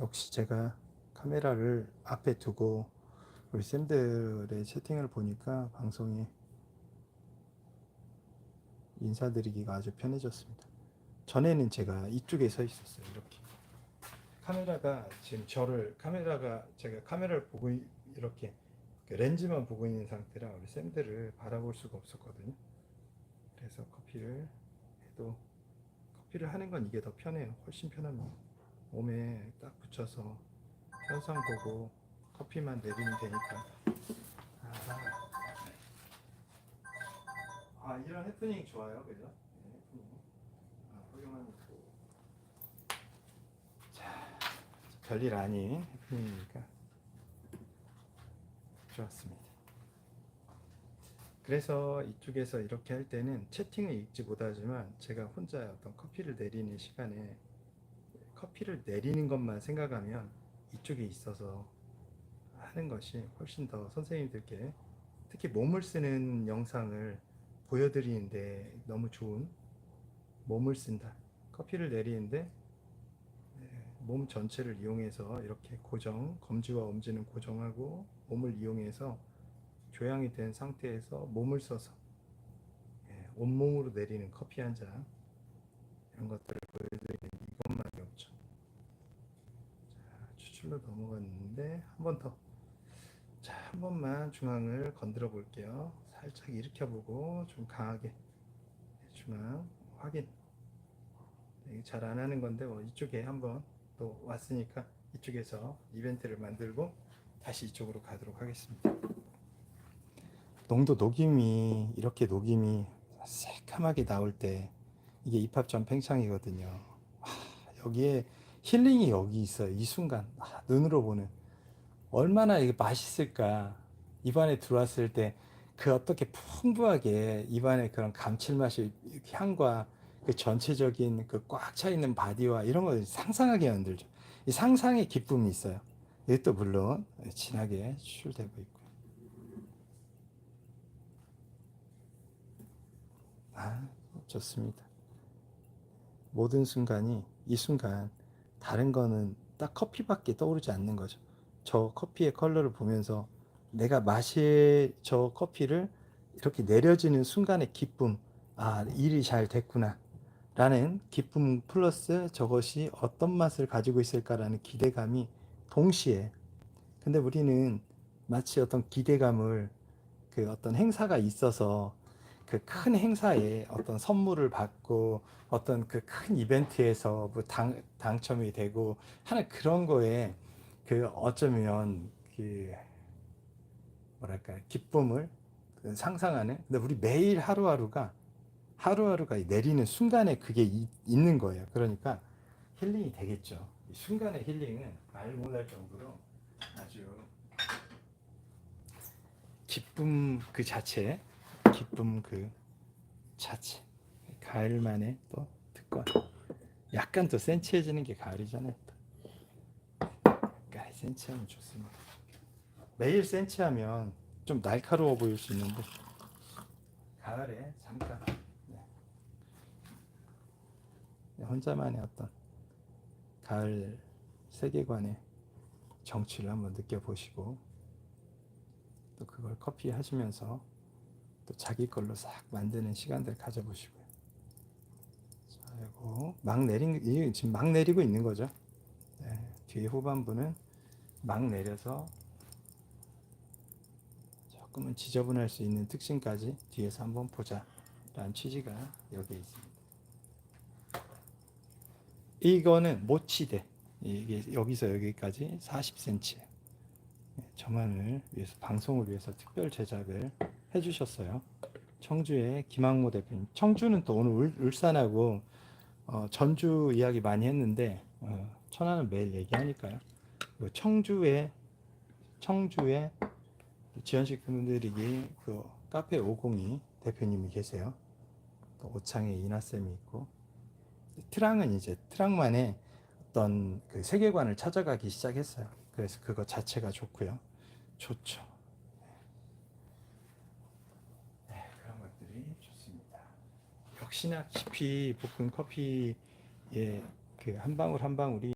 역시 제가 카메라를 앞에 두고 우리 쌤들의 채팅을 보니까 방송이 인사드리기가 아주 편해졌습니다. 전에는 제가 이쪽에 서 있었어요. 이렇게. 카메라가 지금 저를 카메라가 제가 카메라를 보고 이- 이렇게 그 렌즈만 보고 있는 상태라 우리 쌤들을 바라볼 수가 없었거든요. 그래서 커피를 해도 커피를 하는 건 이게 더 편해요. 훨씬 편합니다. 몸에 딱 붙여서 현상 보고 커피만 내리면 되니까. 아, 아, 이런 해프닝 좋아요, 그죠? 네. 아, 별일 아닌 해프닝이니까 좋았습니다. 그래서 이쪽에서 이렇게 할 때는 채팅을 읽지 못하지만 제가 혼자 어떤 커피를 내리는 시간에 커피를 내리는 것만 생각하면 이쪽에 있어서 하는 것이 훨씬 더 선생님들께 특히 몸을 쓰는 영상을 보여드리는데 너무 좋은 몸을 쓴다. 커피를 내리는데 네, 몸 전체를 이용해서 이렇게 고정, 검지와 엄지는 고정하고 몸을 이용해서 교양이 된 상태에서 몸을 써서 예, 온몸으로 내리는 커피 한 잔 이런 것들을 7로 넘어갔는데 한 번 더. 자, 한 번만 중앙을 건드려 볼게요. 살짝 일으켜 보고 좀 강하게 네, 중앙 확인. 네, 잘안 하는 건데 뭐 이쪽에 한번 또 왔으니까 이쪽에서 이벤트를 만들고 다시 이쪽으로 가도록 하겠습니다. 농도 녹임이 이렇게 녹임이 새까맣게 나올 때 이게 입합전 팽창이거든요. 와, 여기에 힐링이 여기 있어요. 이 순간 아, 눈으로 보는 얼마나 이게 맛있을까. 입안에 들어왔을 때 그 어떻게 풍부하게 입안에 그런 감칠맛이 향과 그 전체적인 그 꽉 차 있는 바디와 이런 걸 상상하게 만들죠. 이 상상의 기쁨이 있어요. 이것도 물론 진하게 추출되고 있고요. 아, 좋습니다. 모든 순간이 이 순간 다른 거는 딱 커피밖에 떠오르지 않는 거죠. 저 커피의 컬러를 보면서 내가 마실 저 커피를 이렇게 내려지는 순간의 기쁨, 아, 일이 잘 됐구나. 라는 기쁨 플러스 저것이 어떤 맛을 가지고 있을까라는 기대감이 동시에 근데 우리는 마치 어떤 기대감을 그 어떤 행사가 있어서 그 큰 행사에 어떤 선물을 받고 어떤 그 큰 이벤트에서 뭐 당, 당첨이 되고 하는 그런 거에 그 어쩌면 그 뭐랄까 기쁨을 그 상상하는 근데 우리 매일 하루하루가 하루하루가 내리는 순간에 그게 이- 있는 거예요. 그러니까 힐링이 되겠죠. 이 순간의 힐링은 말 못할 정도로 아주 기쁨 그 자체, 기쁨 그 자체. 가을만의 또 특권. 약간 더 센치해지는 게 가을이잖아요. 또. 약간 센치하면 좋습니다. 매일 센치하면 좀 날카로워 보일 수 있는데 가을에 잠깐 네, 혼자만의 어떤 가을 세계관의 정취를 한번 느껴보시고 또 그걸 커피 하시면서 또 자기 걸로 싹 만드는 시간들 가져보시고요. 자, 이거 막 내린 이 지금 막 내리고 있는 거죠. 네, 뒤에 후반부는 막 내려서 조금은 지저분할 수 있는 특징까지 뒤에서 한번 보자 라는 취지가 여기에 있습니다. 이거는 모치대. 이게 여기서 여기까지 40cm. 저만을 위해서 방송을 위해서 특별 제작을 해주셨어요. 청주의 김학모 대표님. 청주는 또 오늘 울, 울산하고 어, 전주 이야기 많이 했는데 어, 천안은 매일 얘기하니까요. 그 청주의 청주의 지연식 분들이 그 카페 502 대표님이 계세요. 또 오창에 이나 쌤이 있고 트랑은 이제 트랑만의 어떤 그 세계관을 찾아가기 시작했어요. 그래서 그거 자체가 좋고요. 좋죠. 네, 그런 것들이 좋습니다. 역시나 깊이 볶은 커피의 그 한 방울 한 방울이